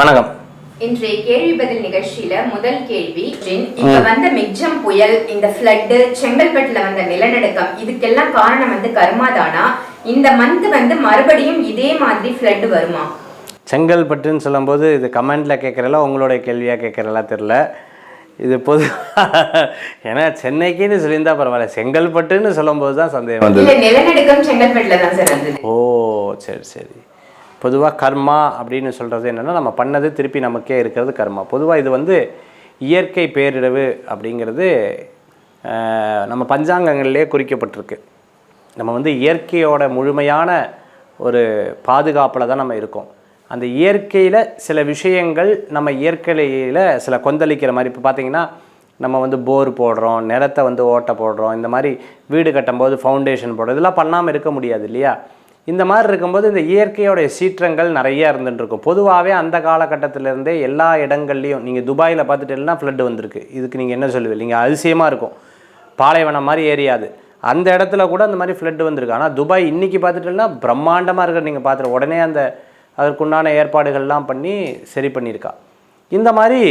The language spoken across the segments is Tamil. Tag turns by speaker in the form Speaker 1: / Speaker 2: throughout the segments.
Speaker 1: வணக்கம்.
Speaker 2: இன்றைய கேள்வி பதில் நிகழ்ச்சியில முதல் கேள்வி இப்ப வந்த மிக்ஜம் புயல் இந்த ஃப்ளட் செங்கல்பட்டுல வந்த நிலநடுக்கம் இதுக்கெல்லாம் காரணம் வந்து கர்மாதானா இந்த மந்த் வந்து மறுபடியும் இதே மாதிரி ஃப்ளட் வருமா?
Speaker 1: செங்கல்பட்டுன்னு சொல்லும்போது இது கமெண்டில் கேட்குறல உங்களுடைய கேள்வியாக கேட்குறல தெரில இது பொது ஏன்னா சென்னைக்குன்னு சொல்லியிருந்தா பரவாயில்ல. செங்கல்பட்டுன்னு சொல்லும்போது தான் சந்தேகம்
Speaker 2: நிலநடுக்கம் செங்கல்பட்டுல தான்
Speaker 1: ஓ சரி சரி. பொதுவாக கர்மா அப்படின்னு சொல்கிறது என்னென்னா நம்ம பண்ணது திருப்பி நமக்கே இருக்கிறது கர்மா. பொதுவாக இது வந்து இயற்கை பேரிடவு அப்படிங்கிறது நம்ம பஞ்சாங்கங்கள்லேயே குறிக்கப்பட்டிருக்கு. நம்ம வந்து இயற்கையோட முழுமையான ஒரு பாதுகாப்பில் தான் நம்ம இருக்கோம். அந்த இயற்கையில் சில விஷயங்கள் நம்ம இயற்கையில் சில கொந்தளிக்கிற மாதிரி இப்போ பார்த்தீங்கன்னா நம்ம வந்து போர் போடுறோம் நிலத்தை வந்து ஓட்டை போடுறோம் இந்த மாதிரி வீடு கட்டும்போது ஃபவுண்டேஷன் போடுறோம் இதெல்லாம் பண்ணாமல் இருக்க முடியாது இல்லையா? இந்த மாதிரி இருக்கும்போது இந்த இயற்கையோடைய சீற்றங்கள் நிறைய இருந்துட்டுருக்கும் பொதுவாகவே அந்த காலகட்டத்திலேருந்தே எல்லா இடங்கள்லையும் நீங்கள் துபாயில் பார்த்துட்டீங்கன்னா ஃப்ளட் வந்திருக்கு. இதுக்கு நீங்கள் என்ன சொல்லுவீங்க? நீங்கள் அதிசயமாக இருக்கும். பாலைவனம் மாதிரி ஏரியாது. அந்த இடத்துல கூட அந்த மாதிரி ஃப்ளட் வந்திருக்கு. ஆனால் துபாய் இன்றைக்கி பார்த்துட்டீங்கன்னா பிரம்மாண்டமாக இருக்கிற நீங்கள் பார்த்துட்டு உடனே அந்த அதற்குண்டான ஏற்பாடுகள்லாம் பண்ணி சரி பண்ணியிருக்கா. இந்த மாதிரி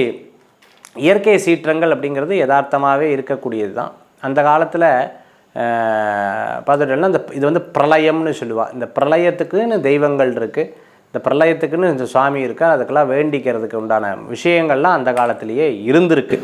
Speaker 1: இயற்கை சீற்றங்கள் அப்படிங்கிறது யதார்த்தமாகவே இருக்கக்கூடியது தான் அந்த காலத்தில் பார்த்துட்டோம்னா இந்த இது வந்து பிரளயம்னு சொல்லுவா. இந்த பிரளயத்துக்குன்னு தெய்வங்கள் இருக்குது இந்த பிரளயத்துக்குன்னு இந்த சுவாமி இருக்கா அதுக்கெல்லாம் வேண்டிக்கிறதுக்கு உண்டான விஷயங்கள்லாம் அந்த காலத்திலேயே இருந்திருக்கு.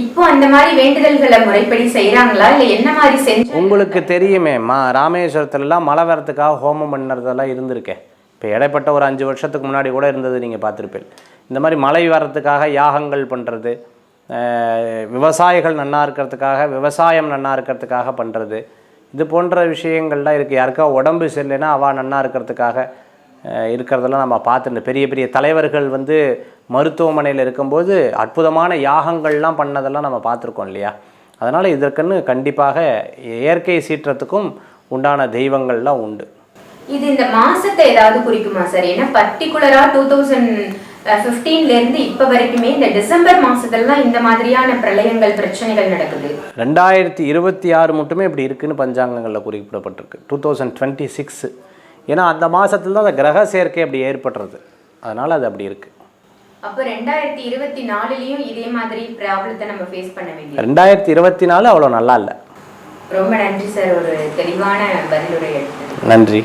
Speaker 2: இப்போ அந்த மாதிரி வேண்டுதல்களை முறைப்படி செய்றாங்களா? இல்ல என்ன மாதிரி செஞ்சு
Speaker 1: உங்களுக்கு தெரியுமே மா ராமேஸ்வரத்துலலாம் மழை வரத்துக்காக ஹோமம் பண்ணுறதெல்லாம் இருந்திருக்கே. இப்போ இடைப்பட்ட ஒரு அஞ்சு வருஷத்துக்கு முன்னாடி கூட இருந்தது நீங்கள் பார்த்துருப்பீங்க. இந்த மாதிரி மழை வரத்துக்காக யாகங்கள் பண்ணுறது விவசாயிகள் நன்னா இருக்கிறதுக்காக விவசாயம் நன்னா இருக்கிறதுக்காக பண்ணுறது இது போன்ற விஷயங்கள்லாம் இருக்குது யாருக்கா உடம்பு சரியில்லைன்னா அவள் நன்னா இருக்கிறதுக்காக இருக்கிறதெல்லாம் நம்ம பார்த்துட்டு பெரிய பெரிய தலைவர்கள் வந்து மருத்துவமனையில் இருக்கும்போது அற்புதமான யாகங்கள்லாம் பண்ணதெல்லாம் நம்ம பார்த்துருக்கோம் இல்லையா? அதனால் இதற்குன்னு கண்டிப்பாக இயற்கை சீற்றத்துக்கும் உண்டான தெய்வங்கள்லாம் உண்டு.
Speaker 2: இது இந்த மாசத்தை ஏதாவது குறிக்குமா சார்? ஏன்னா பர்டிகுலரா டூ தௌசண்ட் பிப்டீன்ல இருந்து இப்ப வரைக்குமே இந்த டிசம்பர் மாசத்துலலாம் இந்த மாதிரியான பிரளயங்கள் பிரச்சனைகள் நடக்குது.
Speaker 1: ரெண்டாயிரத்தி இருபத்தி ஆறு மட்டுமே இப்படி இருக்குன்னு பஞ்சாங்கங்களில் குறிப்பிடப்பட்டிருக்கு. டூ தௌசண்ட் டுவெண்ட்டி சிக்ஸ் ஏன்னா அந்த மாதத்துல தான் அந்த கிரக சேர்க்கை அப்படி ஏற்படுறது. அதனால் அது அப்படி இருக்குது
Speaker 2: அப்ப ரெண்டாயிரத்தி இருபத்தி நாலுலயும் இதே மாதிரி ப்ராப்ளத்தை நம்ம ஃபேஸ் பண்ண வேண்டியது.
Speaker 1: ரெண்டாயிரத்தி இருபத்தி நாலு அவ்வளோ நல்லா இல்லை.
Speaker 2: ரொம்ப நன்றி சார் ஒரு தெளிவான பதிலுரை எடுத்தது
Speaker 1: நன்றி.